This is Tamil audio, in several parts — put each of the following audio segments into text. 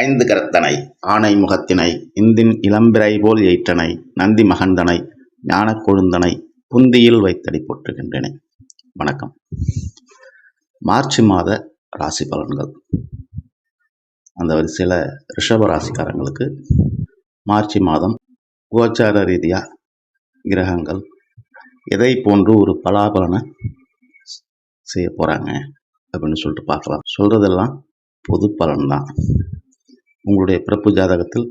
ஐந்து கரத்தனை ஆனை முகத்தினை இந்தின் இளம்பிறை போல் எயிற்றனை நந்தி மகந்தனை ஞானக் கொழுந்தனை புந்தியில் வைத்தடி போற்றுகின்றன. வணக்கம். மார்ச் மாத ராசி பலன்கள். அந்த வரிசையில் ரிஷப ராசிக்காரங்களுக்கு மார்ச் மாதம் கோச்சார ரீதியாக கிரகங்கள் எதை போன்று ஒரு பலாபலனை செய்ய போகிறாங்க அப்படின்னு சொல்லிட்டு பார்க்கலாம். சொல்கிறதெல்லாம் பொது பலன்தான். உங்களுடைய பிறப்பு ஜாதகத்தில்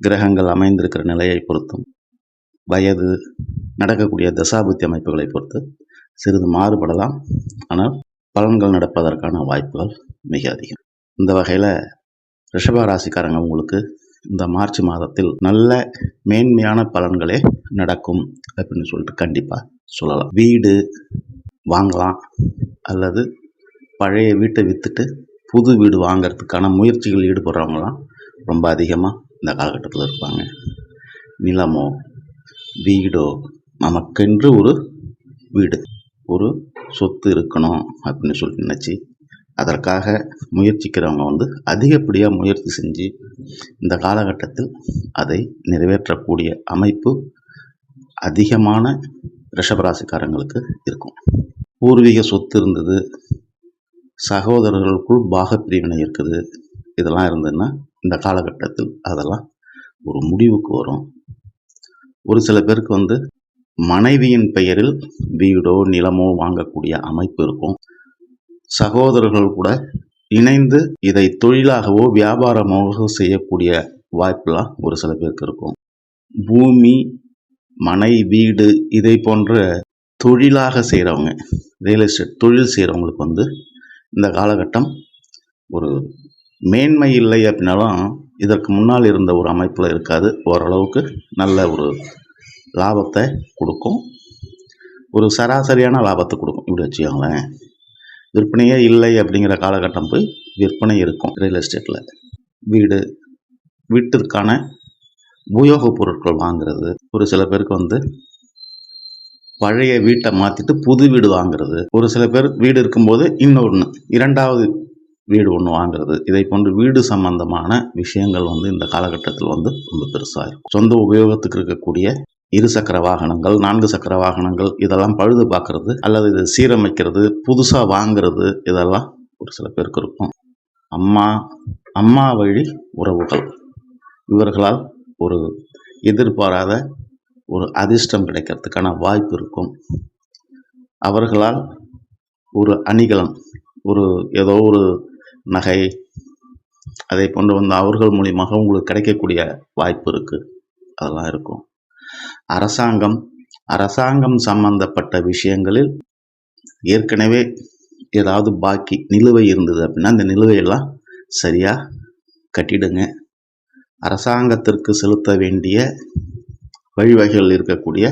கிரகங்கள் அமைந்திருக்கிற நிலையை பொறுத்தும் வயது நடக்கக்கூடிய தசாபுத்தி அமைப்புகளை பொறுத்து சிறிது மாறுபடலாம். ஆனால் பலன்கள் நடப்பதற்கான வாய்ப்புகள் மிக அதிகம். இந்த வகையில் ரிஷப ராசிக்காரங்க உங்களுக்கு இந்த மார்ச் மாதத்தில் நல்ல மேன்மையான பலன்களே நடக்கும் அப்படின்னு சொல்லிட்டு கண்டிப்பாக சொல்லலாம். வீடு வாங்கலாம் அல்லது பழைய வீட்டை விற்றுட்டு புது வீடு வாங்கிறதுக்கான முயற்சிகள் ஈடுபடுறவங்களாம் ரொம்ப அதிகமாக இந்த காலகட்டத்தில் இருப்பாங்க. நிலமோ வீடோ நமக்கென்று ஒரு வீடு ஒரு சொத்து இருக்கணும் அப்படின்னு சொல்லி நினச்சி அதற்காக முயற்சிக்கிறவங்க வந்து அதிகப்படியாக முயற்சி செஞ்சு இந்த காலகட்டத்தில் அதை நிறைவேற்றக்கூடிய அமைப்பு அதிகமான ரிஷபராசிக்காரங்களுக்கு இருக்கும். பூர்வீக சொத்து இருந்தது சகோதரர்களுக்குள் பாகப்பிரிவினை இருக்குது. இதெல்லாம் இருந்ததுன்னா இந்த காலகட்டத்தில் அதெல்லாம் ஒரு முடிவுக்கு வரும். ஒரு சில பேருக்கு வந்து மனைவியின் பெயரில் வீடோ நிலமோ வாங்கக்கூடிய அமைப்பு இருக்கும். சகோதரர்கள் கூட இணைந்து இதை தொழிலாகவோ வியாபாரமாகவோ செய்யக்கூடிய வாய்ப்பெல்லாம் ஒரு சில பேருக்கு இருக்கும். பூமி மனை வீடு இதை போன்ற தொழிலாக செய்கிறவங்க ரியல் எஸ்டேட் தொழில் செய்கிறவங்களுக்கு வந்து இந்த காலகட்டம் ஒரு மேன்மை இல்லை அப்படின்னாலும் இதற்கு முன்னால் இருந்த ஒரு அமைப்பில் இருக்காது. ஓரளவுக்கு நல்ல ஒரு லாபத்தை கொடுக்கும். ஒரு சராசரியான லாபத்தை கொடுக்கும். இப்படி வச்சுக்கோங்களேன். விற்பனையே இல்லை அப்படிங்கிற காலகட்டம் போய் விற்பனை இருக்கும் ரியல் எஸ்டேட்டில் வீடு வீட்டிற்கான உபயோகப் பொருட்கள் வாங்குறது. ஒரு சில பேருக்கு வந்து பழைய வீட்டை மாற்றிட்டு புது வீடு வாங்குறது. ஒரு சில பேர் வீடு இருக்கும்போது இன்னொன்று இரண்டாவது வீடு ஒன்று வாங்குறது. இதை போன்று வீடு சம்பந்தமான விஷயங்கள் வந்து இந்த காலகட்டத்தில் வந்து ரொம்ப பெருசாக இருக்கும். சொந்த உபயோகத்துக்கு இருக்கக்கூடிய இரு சக்கர வாகனங்கள் நான்கு சக்கர வாகனங்கள் இதெல்லாம் பழுது பார்க்கறது அல்லது இதை சீரமைக்கிறது புதுசாக வாங்குறது இதெல்லாம் ஒரு சில பேருக்கு இருக்கும். அம்மா அம்மா வழி உறவுகள். இவர்களால் ஒரு எதிர்பாராத ஒரு அதிர்ஷ்டம் கிடைக்கிறதுக்கான வாய்ப்பு இருக்கும். அவர்களால் ஒரு அணிகலன் ஒரு ஏதோ ஒரு நகை அதை கொண்டு வந்து அவர்கள் மூலியமாக உங்களுக்கு கிடைக்கக்கூடிய வாய்ப்பு இருக்குது அதெல்லாம் இருக்கும். அரசாங்கம் அரசாங்கம் சம்பந்தப்பட்ட விஷயங்களில் ஏற்கனவே ஏதாவது பாக்கி நிலுவை இருந்தது அப்படின்னா அந்த நிலுவையெல்லாம் சரியாக கட்டிடுங்க. அரசாங்கத்திற்கு செலுத்த வேண்டிய வழிவகைகள் இருக்கக்கூடிய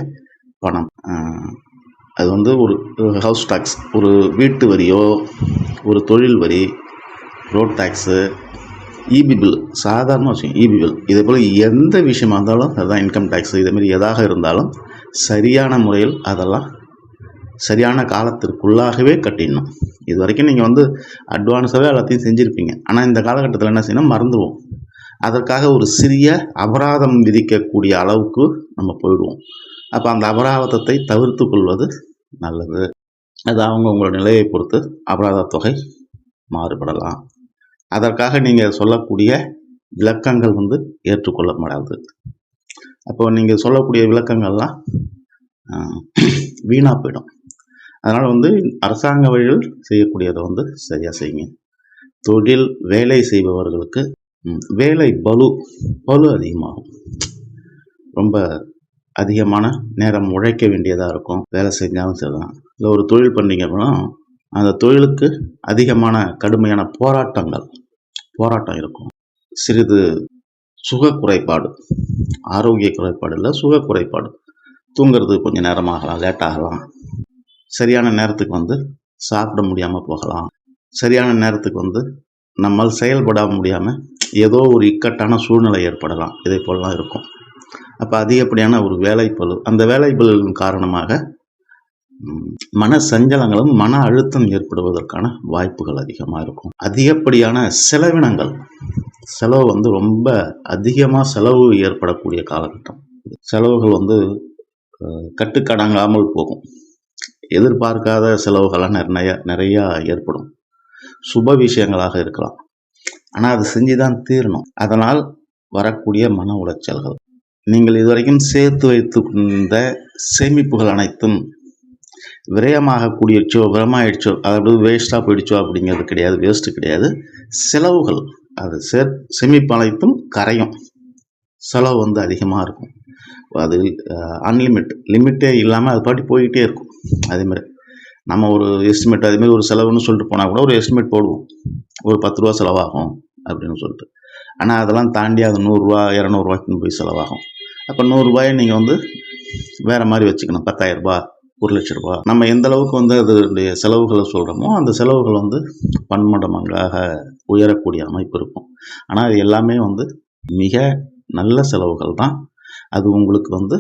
பணம். அது வந்து ஒரு ஹவுஸ் டேக்ஸ் ஒரு வீட்டு வரியோ ஒரு தொழில் வரி ரோட் டேக்ஸு இபி பில் சாதாரண விஷயம் இபி பில் இதே போல் எந்த விஷயமா இருந்தாலும் அதுதான் இன்கம் டேக்ஸு இதேமாரி எதாக இருந்தாலும் சரியான முறையில் அதெல்லாம் சரியான காலத்திற்குள்ளாகவே கட்டிடணும். இது வரைக்கும் நீங்கள் வந்து அட்வான்ஸாகவே எல்லாத்தையும் செஞ்சுருப்பீங்க. ஆனால் இந்த காலகட்டத்தில் என்ன செய்யணும்? மறந்துடுவோம். அதற்காக ஒரு சிறிய அபராதம் விதிக்கக்கூடிய அளவுக்கு நம்ம போயிடுவோம். அப்போ அந்த அபராதத்தை தவிர்த்து கொள்வது நல்லது. அது அவங்க உங்களோட நிலையை பொறுத்து அபராத தொகை மாறுபடலாம். அதற்காக நீங்கள் சொல்லக்கூடிய விளக்கங்கள் வந்து ஏற்றுக்கொள்ளப்படாது. அப்போ நீங்கள் சொல்லக்கூடிய விளக்கங்கள்லாம் வீணாக போயிடும். அதனால் வந்து அரசாங்க வழியில் செய்யக்கூடியதை வந்து சரியாக செய்யுங்க. தொழில் வேலை செய்பவர்களுக்கு வேலை பலு பலு அதிகமாகும். ரொம்ப அதிகமான நேரம் உழைக்க வேண்டியதாக இருக்கும். வேலை செஞ்சாலும் சரிதான். இல்லை ஒரு தொழில் பண்ணீங்க அப்படின்னா அந்த தொழிலுக்கு அதிகமான கடுமையான போராட்டங்கள் போராட்டம் இருக்கும். சிறிது சுக குறைபாடு ஆரோக்கிய குறைபாடு இல்லை சுக குறைபாடு. தூங்கிறது கொஞ்சம் நேரமாகலாம் லேட் ஆகலாம். சரியான நேரத்துக்கு வந்து சாப்பிட முடியாமல் போகலாம். சரியான நேரத்துக்கு வந்து நம்மால் செயல்பட முடியாமல் ஏதோ ஒரு இக்கட்டான சூழ்நிலை ஏற்படலாம். இதே போலலாம் இருக்கும். அப்போ அதிகப்படியான ஒரு வேலைப்பளு அந்த வேலைப்பளுவின் காரணமாக மன சஞ்சலங்களும் மன அழுத்தம் ஏற்படுவதற்கான வாய்ப்புகள் அதிகமாக இருக்கும். அதிகப்படியான செலவினங்கள் செலவு வந்து ரொம்ப அதிகமாக செலவு ஏற்படக்கூடிய காலகட்டம். செலவுகள் வந்து கட்டுக்கடங்காமல் போகும். எதிர்பார்க்காத செலவுகள்லாம் நிறைய நிறையா ஏற்படும். சுப விஷயங்களாக இருக்கலாம். ஆனால் அது செஞ்சு தான் தீரணும். அதனால் வரக்கூடிய மன உளைச்சல்கள். நீங்கள் இதுவரைக்கும் சேர்த்து வைத்துக்கொண்ட சேமிப்புகள் அனைத்தும் விரயமாகக்கூடியச்சோ விரமாயிடுச்சோ அதாவது வேஸ்ட்டாக போயிடுச்சோ அப்படிங்கிறது கிடையாது வேஸ்ட்டு கிடையாது. செலவுகள் அது சே சேமிப்பு அனைத்தும் கரையும். செலவு வந்து அதிகமாக இருக்கும். அது அன்லிமிட் லிமிட்டே இல்லாமல் அது பாட்டி போய்கிட்டே இருக்கும். அதேமாதிரி நம்ம ஒரு எஸ்டிமேட் அதேமாதிரி ஒரு செலவுன்னு சொல்லிட்டு போனால் கூட ஒரு எஸ்டிமேட் போடுவோம். ஒரு பத்து ரூபா செலவாகும் அப்படின்னு சொல்லிட்டு. ஆனால் அதெல்லாம் தாண்டி அது நூறுரூவா இரநூறுவாய்க்குன்னு போய் செலவாகும். அப்போ நூறுரூவாயை நீங்கள் வந்து வேறு மாதிரி வச்சுக்கணும். பத்தாயிரரூபா ஒரு லட்ச ரூபா. நம்ம எந்த அளவுக்கு வந்து அதனுடைய செலவுகளை சொல்கிறோமோ அந்த செலவுகள் வந்து பன்மடமங்காக உயரக்கூடிய அமைப்பு இருக்கும். ஆனால் அது எல்லாமே வந்து மிக நல்ல செலவுகள் தான் அது உங்களுக்கு வந்து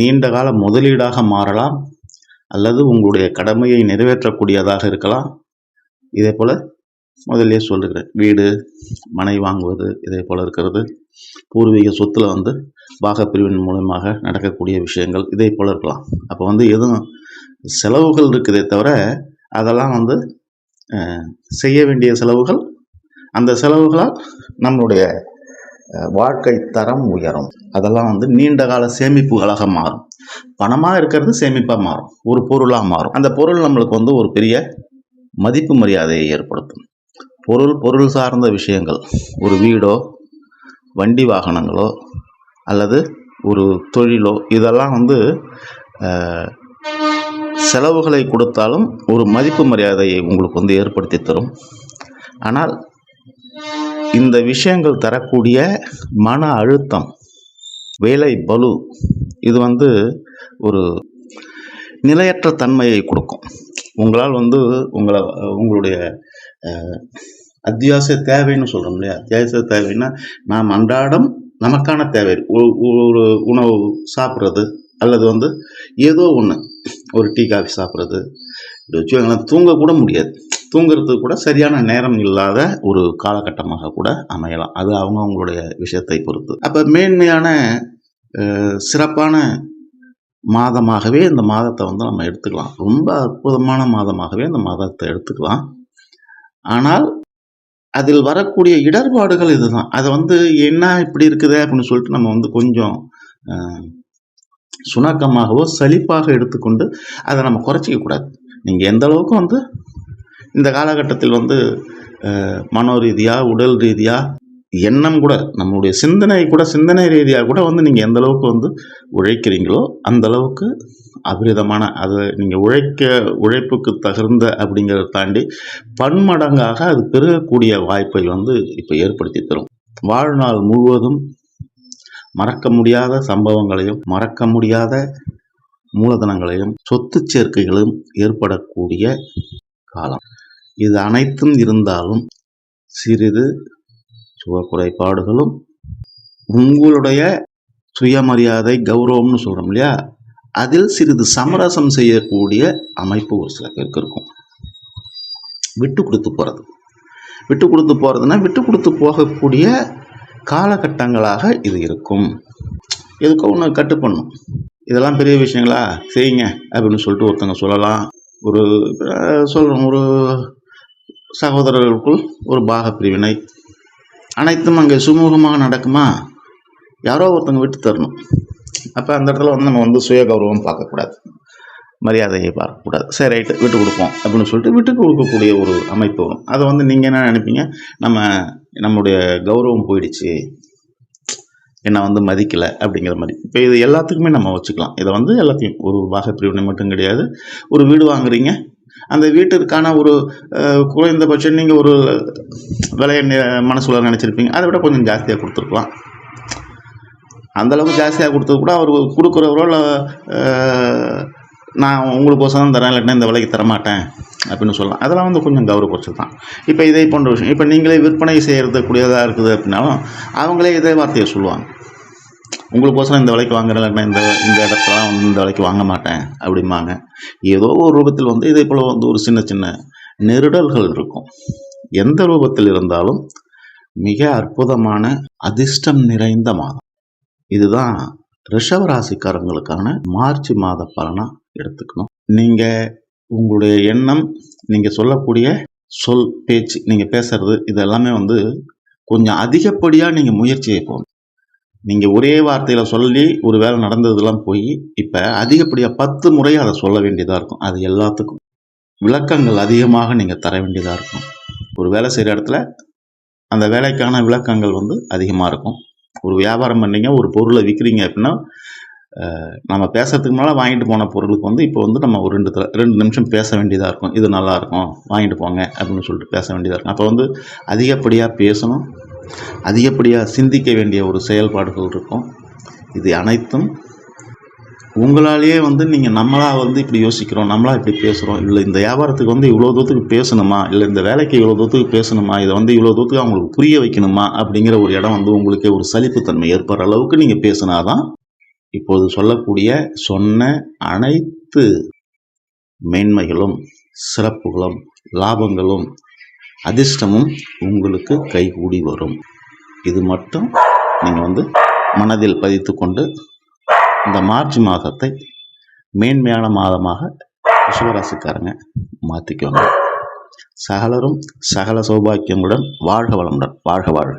நீண்ட கால முதலீடாக மாறலாம். அல்லது உங்களுடைய கடமையை நிறைவேற்றக்கூடியதாக இருக்கலாம். இதே போல் முதல்லயே சொல்லுகிறேன். வீடு மனை வாங்குவது இதே போல் இருக்கிறது. பூர்வீக சொத்தில் வந்து பாகப்பிரிவின் மூலமாக நடக்கக்கூடிய விஷயங்கள் இதே போல் இருக்கலாம். அப்போ வந்து எதுவும் செலவுகள் இருக்குதே தவிர அதெல்லாம் வந்து செய்ய வேண்டிய செலவுகள் அந்த செலவுகளால் நம்மளுடைய வாழ்க்கை தரம் உயரும். அதெல்லாம் வந்து நீண்ட கால சேமிப்புகளாக மாறும். பணமாக இருக்கிறது சேமிப்பாக மாறும். ஒரு பொருளாக மாறும். அந்த பொருள் நம்மளுக்கு வந்து ஒரு பெரிய மதிப்பு மரியாதையை ஏற்படுத்தும். பொருள் பொருள் சார்ந்த விஷயங்கள். ஒரு வீடோ வண்டி வாகனங்களோ அல்லது ஒரு தொழிலோ இதெல்லாம் வந்து செலவுகளை கொடுத்தாலும் ஒரு மதிப்பு மரியாதையை உங்களுக்கு வந்து ஏற்படுத்தி தரும். ஆனால் இந்த விஷயங்கள் தரக்கூடிய மன அழுத்தம் வேலை பலு இது வந்து ஒரு நிலையற்ற தன்மையை கொடுக்கும். உங்களால் வந்து உங்களை உங்களுடைய அத்தியாவசிய தேவைன்னு சொல்கிறோம் இல்லையா? அத்தியாவசிய தேவைன்னா நாம் அன்றாடம் நமக்கான தேவை. ஒரு உணவு சாப்பிட்றது அல்லது வந்து ஏதோ ஒன்று ஒரு டீ காஃபி சாப்பிட்றது. இப்படி வச்சு தூங்க முடியாது. தூங்குறதுக்கு கூட சரியான நேரம் இல்லாத ஒரு காலகட்டமாக கூட அமையலாம். அது அவங்க அவங்களுடைய விஷயத்தை பொறுத்து. அப்போ மேன்மையான சிறப்பான மாதமாகவே இந்த மாதத்தை வந்து நம்ம எடுத்துக்கலாம். ரொம்ப அற்புதமான மாதமாகவே இந்த மாதத்தை எடுத்துக்கலாம். ஆனால் அதில் வரக்கூடிய இடர்பாடுகள் இதுதான். அதை வந்து என்ன இப்படி இருக்குது அப்படின்னு சொல்லிட்டு நம்ம வந்து கொஞ்சம் சுணக்கமாகவோ சலிப்பாக எடுத்துக்கொண்டு அதை நம்ம குறைச்சிக்க கூடாது நீங்கள் எந்த அளவுக்கு வந்து இந்த காலகட்டத்தில் வந்து மனோ ரீதியாக உடல் ரீதியாக எண்ணம் கூட நம்மளுடைய சிந்தனை கூட சிந்தனை ரீதியாக கூட வந்து நீங்கள் எந்த அளவுக்கு வந்து உழைக்கிறீங்களோ அந்த அளவுக்கு அபரிதமான அது நீங்கள் உழைக்க உழைப்புக்கு தகுந்த அப்படிங்கிறத தாண்டி பன்மடங்காக அது பெருகக்கூடிய வாய்ப்பை வந்து இப்போ ஏற்படுத்தி தரும். வாழ்நாள் முழுவதும் மறக்க முடியாத சம்பவங்களையும் மறக்க முடியாத மூலதனங்களையும் சொத்து சேர்க்கைகளும் ஏற்படக்கூடிய காலம். இது அனைத்தும் இருந்தாலும் சிறிது சுக குறைபாடுகளும் உங்களுடைய சுயமரியாதை கௌரவம்னு சொல்கிறோம் இல்லையா? அதில் சிறிது சமரசம் செய்யக்கூடிய அமைப்பு ஒரு சில பேருக்கு இருக்கும். விட்டு கொடுத்து போகிறது விட்டு கொடுத்து போகிறதுனா விட்டு கொடுத்து போகக்கூடிய காலகட்டங்களாக இது இருக்கும். எதுக்கோ ஒன்று கட்டு பண்ணும் இதெல்லாம் பெரிய விஷயங்களா? செய்யுங்க அப்படின்னு சொல்லிட்டு ஒருத்தங்க சொல்லலாம். ஒரு சொல்கிறோம் ஒரு சகோதரர்களுக்குள் ஒரு பாக பிரிவினை அனைத்தும் அங்கே சுமூகமாக நடக்குமா? யாரோ ஒருத்தங்க விட்டு தரணும். அப்போ அந்த இடத்துல வந்து நம்ம வந்து சுய கௌரவம் பார்க்கக்கூடாது. மரியாதையை பார்க்கக்கூடாது. சரி ரைட்டு விட்டு கொடுப்போம் அப்படின்னு சொல்லிட்டு விட்டு கொடுக்கக்கூடிய ஒரு அமைப்பு வரும். அதை வந்து நீங்கள் என்ன நினைப்பீங்க? நம்ம நம்முடைய கௌரவம் போயிடுச்சு. என்னை வந்து மதிக்கலை அப்படிங்கிற மாதிரி. இப்போ இது எல்லாத்துக்குமே நம்ம வச்சுக்கலாம். இதை வந்து எல்லாத்தையும் ஒரு பாக பிரிவினை மட்டும் கிடையாது. ஒரு வீடு வாங்குறீங்க. அந்த வீட்டிற்கான ஒரு குறைந்தபட்சம் நீங்கள் ஒரு விலையை நி- மனசுல நினச்சிருப்பீங்க. அதை விட கொஞ்சம் ஜாஸ்தியாக கொடுத்துருக்கலாம். அந்த அளவுக்கு ஜாஸ்தியாக கொடுத்தது கூட அவர் கொடுக்குறவரோ இல்லை நான் உங்களுக்கு தான் தரேன் இல்லைன்னா இந்த விலைக்கு தரமாட்டேன் அப்படின்னு சொல்லலாம். அதெல்லாம் வந்து கொஞ்சம் கௌரவப்படுத்து தான் இப்போ இதே போன்ற விஷயம். இப்போ நீங்களே விற்பனை செய்கிறது கூடியதாக இருக்குது அப்படின்னாலும் அவங்களே இதே வார்த்தையை சொல்லுவாங்க. உங்களுக்கோசரம் இந்த விலைக்கு வாங்குறேன் இல்லைன்னா இந்த இந்த இடத்துலலாம் வந்து இந்த விலைக்கு வாங்க மாட்டேன் அப்படிம்பாங்க. ஏதோ ஒரு ரூபத்தில் வந்து இதே போல் வந்து ஒரு சின்ன சின்ன நெருடல்கள் இருக்கும். எந்த ரூபத்தில் இருந்தாலும் மிக அற்புதமான அதிர்ஷ்டம் நிறைந்த மாதம். இதுதான் ரிஷவராசிக்காரங்களுக்கான மார்ச் மாத பலனாக எடுத்துக்கணும். நீங்கள் உங்களுடைய எண்ணம் நீங்கள் சொல்லக்கூடிய சொல் பேச்சு நீங்கள் பேசுறது இது எல்லாமே வந்து கொஞ்சம் அதிகப்படியாக நீங்கள் முயற்சியை போகணும். நீங்கள் ஒரே வார்த்தையில் சொல்லி ஒரு வேலை நடந்ததெல்லாம் போய் இப்போ அதிகப்படியாக பத்து முறை அதை சொல்ல வேண்டியதாக இருக்கும். அது எல்லாத்துக்கும் விளக்கங்கள் அதிகமாக நீங்கள் தர வேண்டியதாக இருக்கும். ஒரு வேலை செய்கிற இடத்துல அந்த வேலைக்கான விளக்கங்கள் வந்து அதிகமாக இருக்கும். ஒரு வியாபாரம் பண்ணீங்க ஒரு பொருளை விற்கிறீங்க அப்படின்னா நம்ம பேசுறதுக்கு முன்னால் வாங்கிட்டு போன பொருளுக்கு வந்து இப்போ வந்து நம்ம ஒரு ரெண்டு ரெண்டு நிமிஷம் பேச வேண்டியதாக இருக்கும். இது நல்லாயிருக்கும் வாங்கிட்டு போங்க அப்படின்னு சொல்லிட்டு பேச வேண்டியதாக இருக்கும். அப்போ வந்து அதிகப்படியாக பேசணும். அதிகப்படியாக சிந்திக்க வேண்டிய ஒரு செயல்பாடுகள் இருக்கும். இது அனைத்தும் உங்களாலேயே வந்து நீங்கள் நம்மளாக வந்து இப்படி யோசிக்கிறோம் நம்மளாக இப்படி பேசுகிறோம் இல்லை இந்த வியாபாரத்துக்கு வந்து இவ்வளோ தூரத்துக்கு பேசணுமா? இல்லை இந்த வேலைக்கு இவ்வளோ தூரத்துக்கு பேசணுமா? இதை வந்து இவ்வளோ தூரத்துக்கு அவங்களுக்கு புரிய வைக்கணுமா? அப்படிங்கிற ஒரு இடம் வந்து உங்களுக்கே ஒரு சலிப்புத்தன்மை ஏற்படுற அளவுக்கு நீங்கள் பேசினாதான் இப்போது சொல்லக்கூடிய சொன்ன அனைத்து மேன்மைகளும் சிறப்புகளும் லாபங்களும் அதிர்ஷ்டமும் உங்களுக்கு கைகூடி வரும். இது மட்டும் நீங்கள் வந்து மனதில் பதித்து கொண்டு இந்த மார்ச் மாதத்தை மேன்மையான மாதமாக ரிஷபராசிக்காரங்க மாற்றிக்கோங்க சகலரும் சகல சௌபாக்கியங்களுடன் வாழ்க வளமுடன். வாழ்க வாழ்க.